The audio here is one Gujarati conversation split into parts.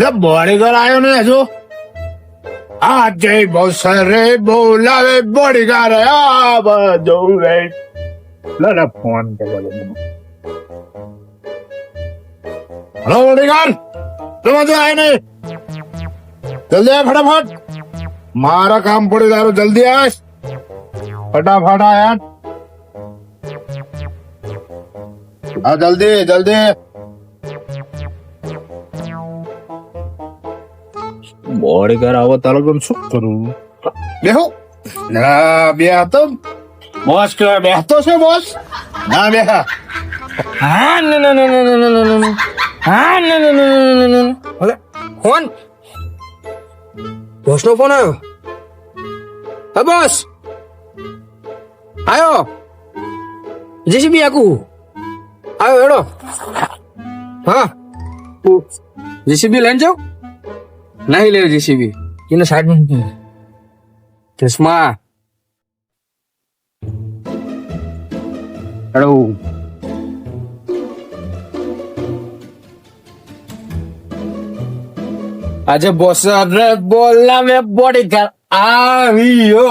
લે બોડીગાર્ડ આવ્યો ને હજુ? આ જય બસરે બોલાવે બોડીગાર્ડ આ બધો લે લે, ફોન કરો હલો બોડીગાર્ડ તમે તો આય નહીં? જલ્દી આય ફટાફટ. મારા કામ પડે તારું જલ્દી આય. ફટાફટ આય. હા, જલ્દી જલ્દી. મોડે ઘર આવો તારો ગમ શું કરું બેહો ના બે તો બોસ કે બેહતો છે બોસ હા ન હા ન ફોન બોસનો ફોન આવ્યો હા બોસ આવ્યો જીસીબી આકુ આવ્યો એડો હા જીસીબી લઈને જાઓ નહીં લેવું જેસીબી. એને સાઈડમાં મૂકી ચશ્મા. હેડો. આજે બોસ રે બોલાવે બોડી ગાર્ડ આવ્યો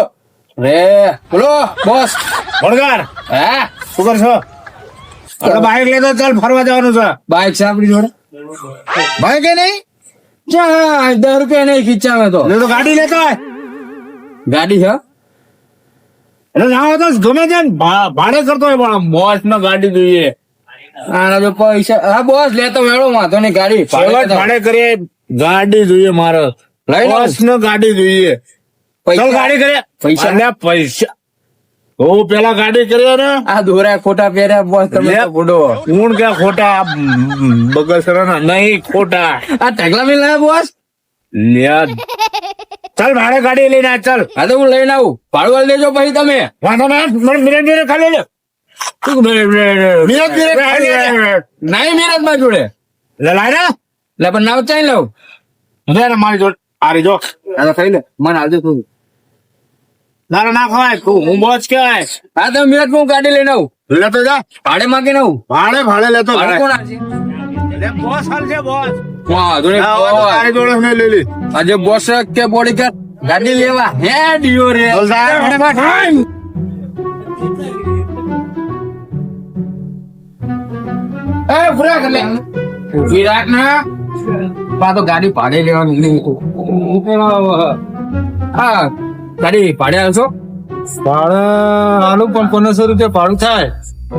રે બોલો બોસ. ભણગાર હે? શું કરશો? આપણે બાઈક લેતો ચાલ ફરવા જવાનું છે. બાઇક છે આપણી જોડે? બાઇક નહીં? દસ રૂપિયા નહીં ખીચાવે તો. તો ગાડી લેતો હોય ગાડી છે એટલે ના હોય તો ગમે તે ભાડે કરતો હોય પણ બોસમાં ગાડી જોઈએ. આના જો પૈસા હા બોસ લેતો મેળો વાંધો નહીં ગાડી ભાડે કરીએ ગાડી જોઈએ મારે. બોસ. ને ગાડી જોઈએ. પૈસા- ગાડી કરીએ. પૈસા? પૈસા. હું પેલા ગાડી કર્યા ને? આ દોરા ખોટા પહેર્યા બોસ તમે લે. તો કે ખોટા બગસરા નહીં ખોટા. આ ઢગલા મિલ ના બોસ? લ્યા ચાલ ભાડે ગાડી લઈને આ ચાલ. હા તો હું લઈને આવું. ભાડું આલી દેજો પછી તમે. વાંધો ના મને મિનિટ મિનિટ ખાલી લે મિનિટ મિનિટ મિનિટ મિનિટ નહીં મિરજમાં જોડે લાય ને. લે પણ નાવ ચાઈ લઉં. લે ને મારી જોડે. આરી જો. આ ખાઈ લે. મને તું ના ના, ના ખવાય તું હું બોજ કહેવાય. હા તો મિરજ હું ગાડી લઈને આવું. લેતો જા. ભાડે માગીને આવું. ભાડે ભાડે લેતો ભાડે ભાડે કોણ આજે? લે બોસ હાલ છે બોસ આજે બોસ કે બોડી કે? ગાડી લેવા. હે ડિયો રે. એ પૂરા કર લે ઊભી રાખ ને? પા તો ગાડી ભાડે લેવાની. હા. ગાડી ભાડે આવશો ભાડે આલું પણ પંદરસો રૂપિયા ભાડું થાય.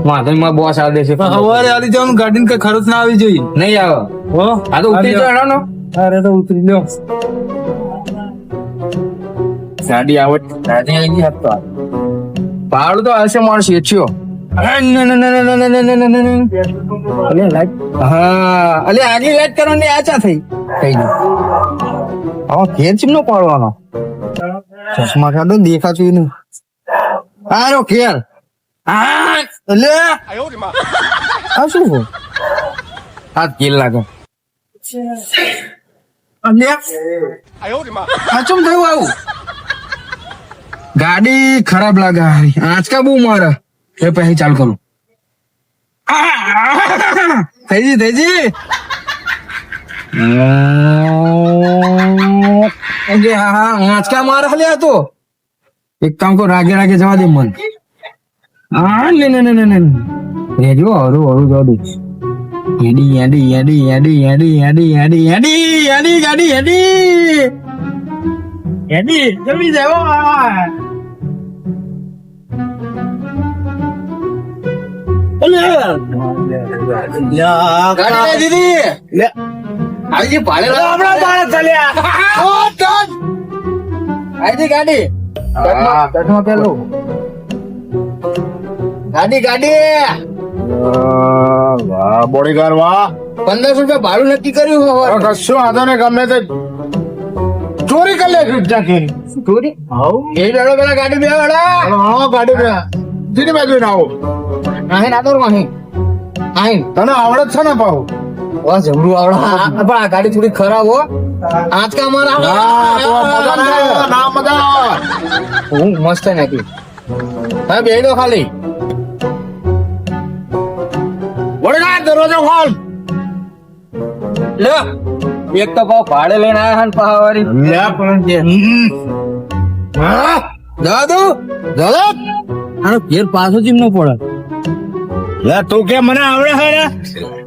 વાંધો મારો બોસ આવી દેશે સવારે આવી જવાનું ગાડી કઈ ખર્ચ ના આવી જોઈએ. નહીં આવે. હો? આ તો ઉતરી જાવ જવાનો અરે તો ઉતરી લ્યો ગાડી આવે. ગાડી આવી ગઈ હતો ભાડું તો હશે હા અલે આગલી લાઈટ કરવાની આચા થઈ. થઈ ગઈ. હવે ઘેર ચીમનો પાડવાનો. ચશ્મા કાઢો દેખાતું એનું આરો કેર લે આ શું છે? હાથ કેલ લાગે આવું ગાડી ખરાબ લાગે આંચકા બહુ મારે એ પછી ચાલુ કરું થઈ જી થઈ જી અરે હા હા આંચકા માર હલે તો એક કામ કર રાગે રાગે જવા દે મન હા ને ને ને ને રેજો હરું હરું જવા દે એડી એડી એડી એડી એડી એડી એડી એડી એડી ગાડી એડી એડી જમી જાવ આજે ભાડે હમણાં ભાડે ચાલ્યા. આજે ગાડી. તટમાં પેલું. ગાડી ગાડી. વાહ બોડીગાર્ડ વાહ. પંદરસો રૂપિયા ભાડું નક્કી કર્યું કશું વાંધો ને ગમે તે ચોરી કરી લે ત્યાંથી ચોરી? હાઉ એ બેડો પેલા ગાડી બે બેડા. હા ગાડી બે. જીની બાજુ ના આવો અહીં ના તો અહીં અહીં તને આવડત છે ને પાહુ? વાહ જમરું આવડા. પણ આ ગાડી થોડી ખરાબ હો. આંચકા મારા. હું મસ્ત નાખી. હા બે દો ખાલી. બોડીગાર્ડ દરવાજો ખોલ. લે. એક તો પાવ ભાડે લઈને આયા હન પહાવારી. લે પણ છે. હા? દાદુ દાદા. આનો ઘેર પાછો જીમ ન પડે. લે તું કે મને આવડે હે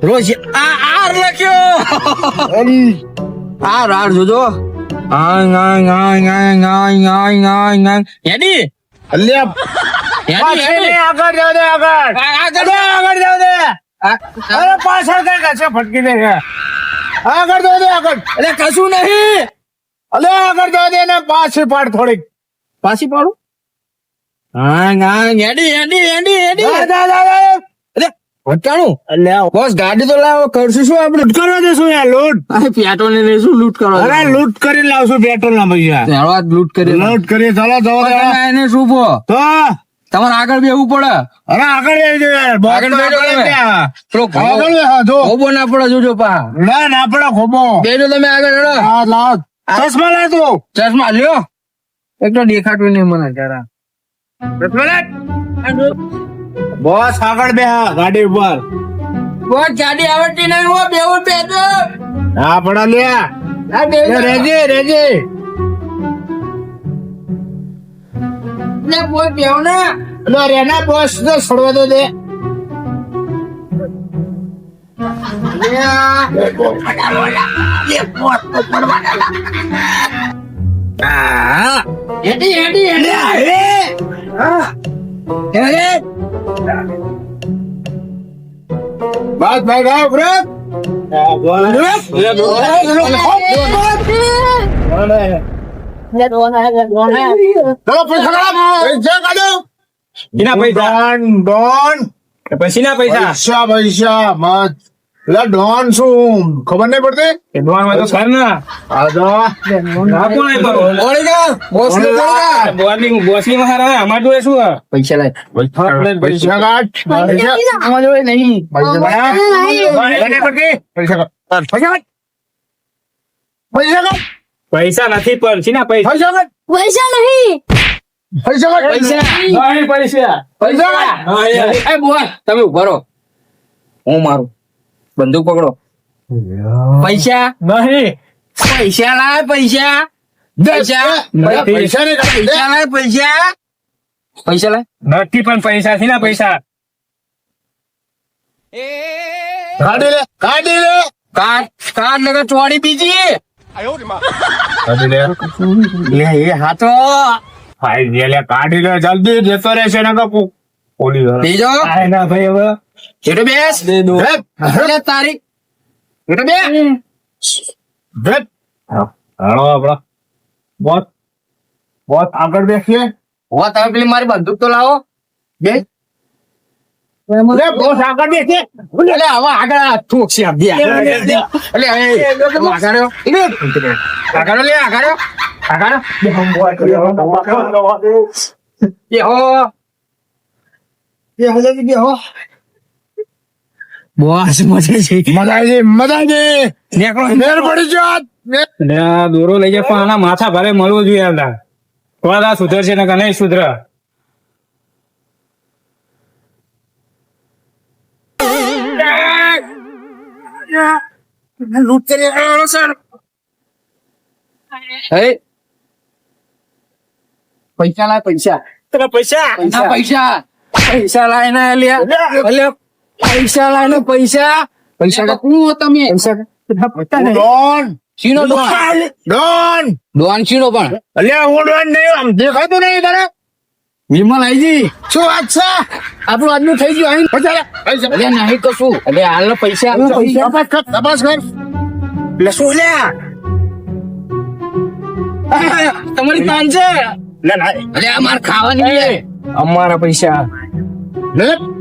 રોજ આ આર લખ્યો અમ, આ રાડ જોજો. આંગ આંગ આંગ આંગ આંગ આંગ આંગ આંગ. હેડી. અલ્યા પાછળ આગળ જાવ દે આગળ. આગળ આગળ જાવ દે. અરે પાછળ કઈ કશે ફટકી દે આગળ જાવ દે આગળ. અરે કશું નહીં. અલે આગળ જાવ દે ને પાછી પાડ થોડીક. પાછી પાડું? આંગ આંગ એડી એડી જા. અરે વટાણું? એટલે બસ ગાડી તો લાવો કરશું શું? આપણે લૂટ કરવા દેશું યાર લૂટ. પેટ્રોલ ને લેશું લૂટ કરવા અરે લૂંટ કરીને લાવશું પેટ્રોલ ના પૈસા હેડવા લૂટ કરી લૂટ કરી ચાલો જવા એને શું પો તો? તમારે આગળ બેવું પડે. અરે આગળ બેજો યાર. આગળ બેજો આગળ જો. ખોબો ના પડે જોજો પા. ના ના પડે ખોબો. બેજો તમે આગળ હેડો. હા લાવ. ચશ્મા લાવ તું. ચશ્મા લ્યો. એક તો દેખાતું નહીં મને જરા. બોસ આગળ બે હા ગાડી ઉપર. બોસ ગાડી આવડતી નહીં હો બેવું બેજો હા પડા લે આ બે બેજો રેજે રેજે. ને બોસ બેવ ને. લો રેના બોસ ને છોડવા દો દે. હા. હેડી હેડી હા. હેડી Bad, bad, bad, bad. પૈસા પૈસા પૈસા મત લે ડોન શું? ખબર નહીં પડતી? ડોન હોય તો સર ના. આ તો નહીં ઓળી જા બોસ ને બોલ અમાર જોડે શું પૈસા લાય. પૈસા કાઢ. પૈસા. આમાં જોડે નહીં. પૈસા નહીં પડતી પૈસા પૈસા કાઢ. પૈસા પૈસા નથી પણ છે ના પૈસા? પૈસા કાઢ. પૈસા નહીં. પૈસા પૈસા. એ. બોસ તમે ઊભા રહો. હું મારું. બંદૂક પકડો. પૈસા? નહીં. પૈસા લાય પૈસા. પૈસા. પૈસા પૈસા લાય પૈસા. પૈસા લાય. નથી પણ પૈસા થી ના પૈસા. કાઢી લે કાઢી લે. ચોડી બીજી. કાઢી લે. લે એ હાથો. ભાઈ લે કાઢી લે જલ્દી જતો રહેશે ને કપુ પોલીસ બીજો? ના ભાઈ હવે. હેઠો બેસ હે? લે તારી હેઠો બે હે? હાલો આપડા બોસ. બોસ આગળ બેસીએ. ઓ તમે પેલી મારી બંદૂક તો લાવો. બે. બોસ આગળ બેસીએ. એટલે હવે આગળ ઠોક છે એટલે આગળ આગળ લે આગળ રહ્યો. આગળ બેહો બોસ મજા છે. મજાજી મજાજી. નીકળો મેર પડી જો આ દોરો લઈ જાય પણ આના માથા ભારે મળવો જોઈએ આના વાદા સુધરશે ને કને સુધર. હે? પૈસા લાય પૈસા. તને પૈસા? પૈસા પૈસા. પૈસા લાય ને લ્યા. પૈસા લાય ને પૈસા પૈસા હો તમે. પૈસા ડોન. ચીનો ડોન. ડોન. ડોન. ચીનો પણ. અલ્યા હું ડોન નહીં આમ દેખાતું નહીં તને વિમલ આઈજી શું વાત છે? આપણું આજનું થઈ ગયું અહીં પૈસા લે, પૈસા. નહીં કશું અલ્યા હાલ પૈસા. પૈસા તપાસ કર. તપાસ કર. એટલે શું લ્યા તમારી પાન છે. ના. ના અરે અમાર ખાવાની અમારા પૈસા. લે.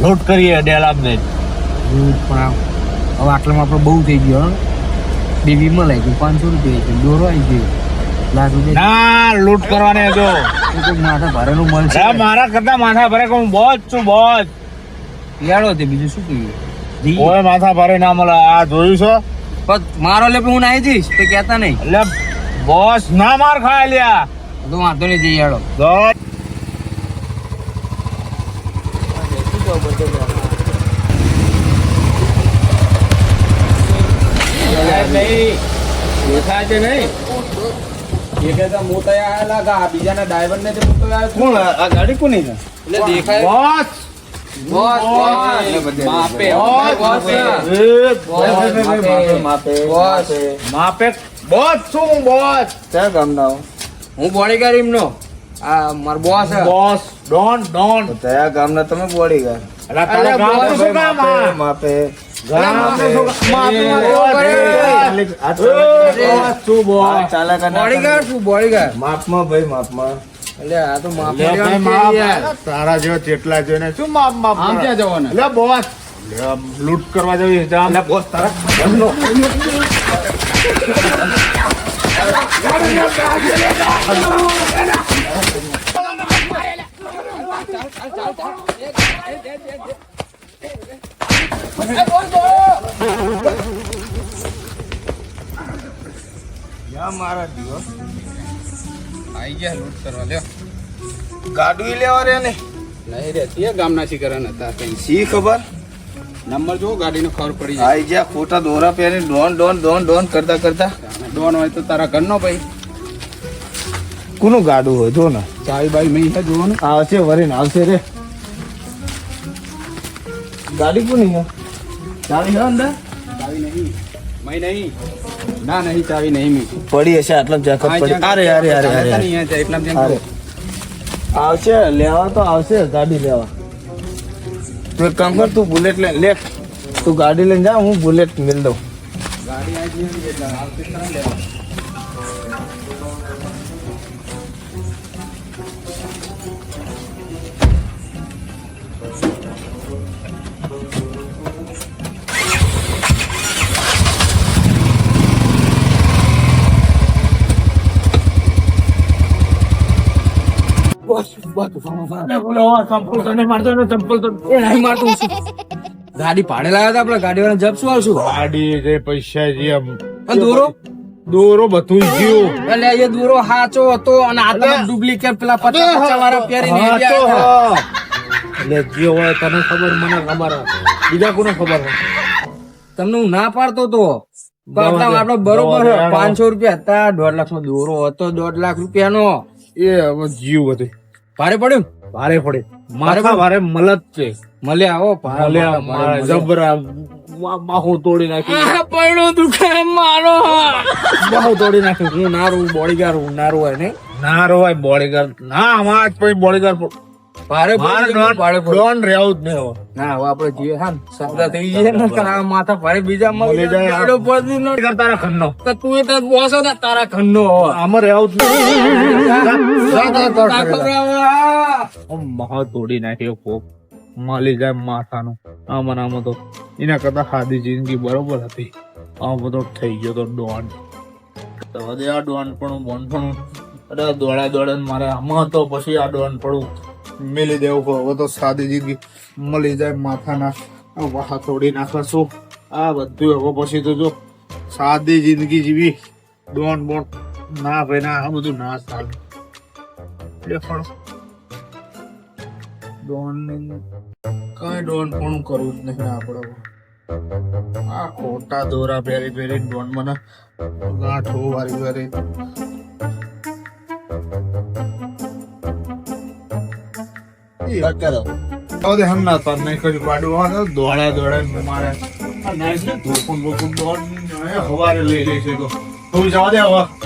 લોટ કરીએ ડેલાબને પણ હવે આટલામાં આપણે બહુ થઈ ગયો હં? બે વિમલ પાંચસો રૂપિયા ગયું દોરો આવી ગયો. લાખ રૂપિયા ના લૂંટ કરવાની હતો એ તો માથા ભારેનું મળશે મારા કરતા માથા ભરે હું બોજ છું બોજ. યાડો તે બીજું શું કહ્યું. માથા ભરે ના મળે આ જોયું છે? પણ મારો લે હું નાહી જઈશ તો કહેતા નહીં. એટલે બોસ ના માર ખાય લ્યા. તો વાંધો નહીં જઈ યાડો તો કોણ આ? ગાડી કોની છે? એટલે દેખાય બોસ બોસ બોસ માપે. બોસ બોસ માપે. બોસ શું હું બોસ ક્યાં હો? હું બોડીગાર્ડ એમનો. આ મારો બોસ છે. બોસ ડોન ડોન કયા ગામના તમે બોડીગાર અરે બોસ શું કામ માપે. માપમાં ભાઈ માપમાં. એટલે તારા જેવો ચેટલા જોઈને શું માપ માપ જવાના? લે બોસ. લૂંટ કરવા જવી. બોસ તારા ઘરનો. મારા દિવસ આવી ગયા લૂંટ કરવા. લ્યો. ગાડું લેવા રે ને નહીં રે તે ગામના શિકરન હતા કઈ? સી ખબર? નંબર જો ગાડીનો ખબર પડી આવી જ્યાં ખોટા દોરા પહેરી ડોન ડોન ડોન ડોન કરતા કરતા. ડોન હોય તો તારા ઘરનો ભાઈ. કોનું ગાડું હોય? જો ને. ચાવી બાઈ મેં જોવાનું. આવશે વરીને આવશે રે. ગાડી કોની હે ચાવી હે અંદર? ચાવી નહીં. મય નહીં. ના નહીં ચાવી નહીં મેં પડી હશે આટલા જાકત પડી. અરે અરે અરે અરે અરે. એટલા આવશે લેવા તો આવશે ગાડી લેવા. તું એક કામ કર તું બુલેટ લે લે. તું ગાડી લઈને જા હું બુલેટ મિલ દઉં. ગાડી આવી લેવા. ગાડી ભાડે લાવ્યા હતા આપડે ગાડી વાળા જપ શું આવશું? ગાડી જે પૈસા જે દોરો? દોરો બધું ગયું. એટલે એ દોરો સાચો હતો અને આ તમે ડુપ્લિકેટ પેલા પચાસ પચાસ વાળા તો હતા. હા. એટલે જે હોય તને ખબર મને ખબર બીજા કોને ખબર તમને હું ના પાડતો તો? તો આપડે બરોબર પાંચસો રૂપિયા હતા દોઢ લાખ નો દોરો હતો દોઢ લાખ રૂપિયા નો એ હવે જીવ બધું. ભારે પડ્યું? ભારે પડ્યું. મારે ભારે મલત છે. મળે આવો મળે. જબરા બાહુ તોડી નાખ્યું મારો બાહુ તોડી નાખ્યું હું નારું બોડીગાર હું નારું હોય ના રોવાય બોડીગાર ના આમાં જ પછી બોડીગાર્ડ ભારે મારે પડ્યું, ભારે પડ્યું. ડોન રહેવું જ નહીં હવે. ના હવે આપડે જીવે હા સાદા થઈ જઈએ ને કે માથા ભારે બીજા મળી મળી જાય. જાય પડતી ન- બોડીગાર્ડ તારા ખનનો તો તું એ તાર બોસ હતો, તારા ખંડનો આમાં રહેવું જ નહીં. જા, જા, જા, ના જા. ખબર આવે, આ. આમ માહો તોડી નાખ્યો કોક. મળી જાય માથાનું. આમાં આમાં તો એના કરતા સાદી જિંદગી બરોબર હતી. આ બધો થઈ ગયો તો ડોન. તો આ ડોન પણ બોન પણ. અરે દોડા દોડે મારે આમાં તો પછી આ ડોન પડું. મેલી દેવું હવે તો સાદી જિંદગી મળી જાય માથાના. વાહ તોડી નાખે શું આ બધું હવે પછી તો જો સાદી જિંદગી જીવી. દોણ બોણ ના ભાઈ, ના, આ બધું ના ચાલે. એટલે ડોન કઈ ડોન પણ કરવું જ નહીં આપણે આ ખોટા દોરા પહેરી પહેરી ડોન મને ગાંઠો વારી વારી હવે હમ ના તાર નહીં કઈ પાડવા દોડા દોડા મારે. આ નાઈસ ને ધોકું બોકું દોડ. હવારે લઈ લઈ છે તો. તું જવા દે હવે.